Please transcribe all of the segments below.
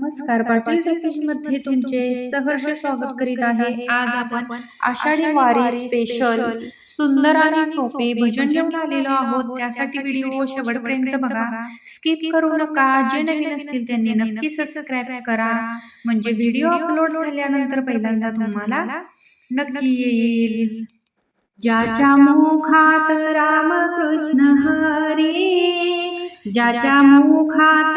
नमस्कार पाटील टॉकीज मध्ये तुमचे सहर्ष स्वागत करीत आहे. आज आपण आषाढी वारी स्पेशल सुंदर आणि सोपे भजन घेऊन आलेलो आहोत. त्यासाठी व्हिडिओ शेवटपर्यंत बघा. स्किप करू नका. जे नवीन असतील त्यांनी नक्की सबस्क्राईब करा. म्हणजे व्हिडिओ अपलोड झाल्यानंतर पहिल्यांदा तुम्हाला नक्की येईल. ज्याच्या मुखात रामकृष्ण हरी ज्याच्या मुखात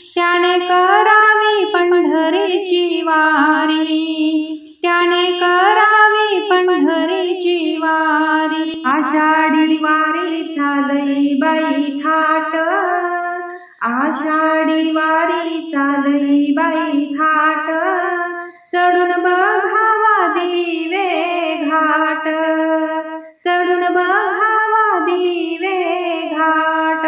आषाढी वारी चालई बाई थाट. आषाढी वारी चालई बाई थाट. चढून बघावा दिवे घाट. चढून बघावा दिवे घाट.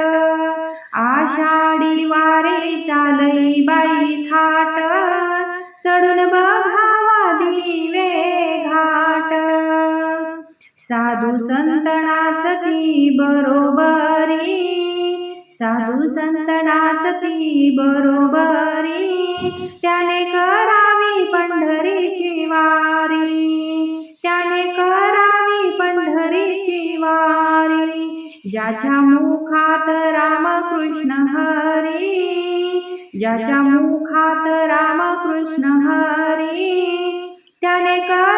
आषाढी वारी चालई बाई थाट. चढून बघा साधू संतनाच ती बरोबरी. साधू संतनाच ती बरोबरी. त्याने करावी पंढरीची वारी. त्याने करावी पंढरीची वारी. ज्याच्या मुखात रामकृष्ण हरी. ज्याच्या मुखात रामकृष्ण हरी. त्याने कर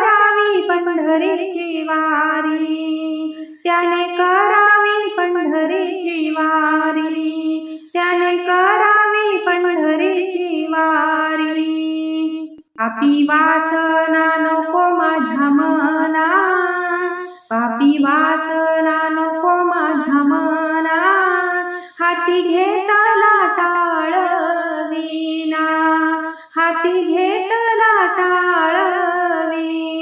पंढरीची वारी. त्याने करावी पंढरीची वारी. त्याने करावी पंढरीची वारी. पापी वासना नको माझ्या मना. पापी वासना नको माझ्या मना. हाती घेतला टाळ विना हाती घेतला टाळ विना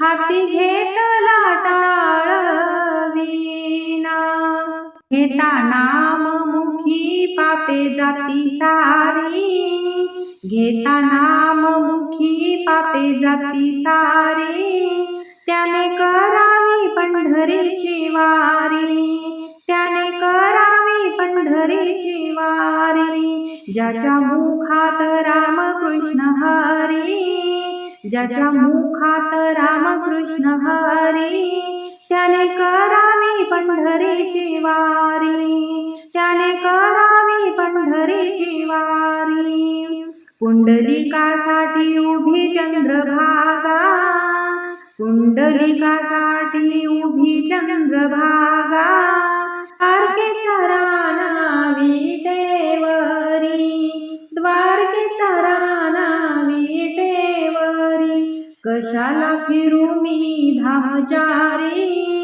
हाती घेतला टाळवीना. घेता नाम मुखी पापे जाती सारी. घेता नाम मुखी पापे जाती सारी. त्याने करावी पंढरीची वारी. त्याने करावी पंढरीची वारी. ज्याच्या मुखात रामकृष्ण हरी. ज्याच्या मुखात रामकृष्ण हरी त्याने करावी पंढरीची वारी त्याने करावी पंढरीची वारी. पुंडलिकासाठी उभी चंद्रभागा पुंडलिकासाठी उभी चंद्रभागा अर्के राणा ते कशाला फिरू मी धामचारी?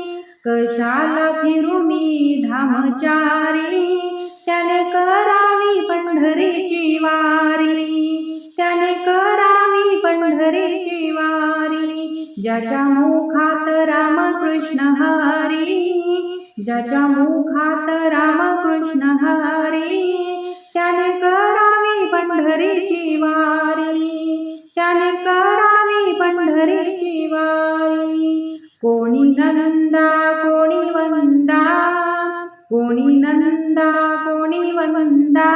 कशाला फिरू मी धामचारी? त्याने करावी पंढरीची वारी. त्याने करावी पंढरीची वारी. ज्याच्या मुखात रामकृष्ण हरी ज्याच्या मुखात रामकृष्ण हरी त्याने करावी पंढरीची वारी. त्याने करावी पंढरीची वारी कोणी ननंदा कोणी वंदा. कोणी ननंदा कोणी वंदा.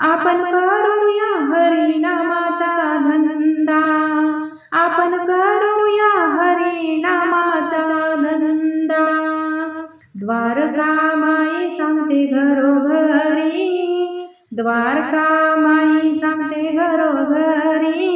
आपण करूया हरिनामाचा धनंदा आपण करूया हरिनामाचा धनंदा द्वारका माई सांगते घरोघरी. द्वारका माई सांगते घरोघरी.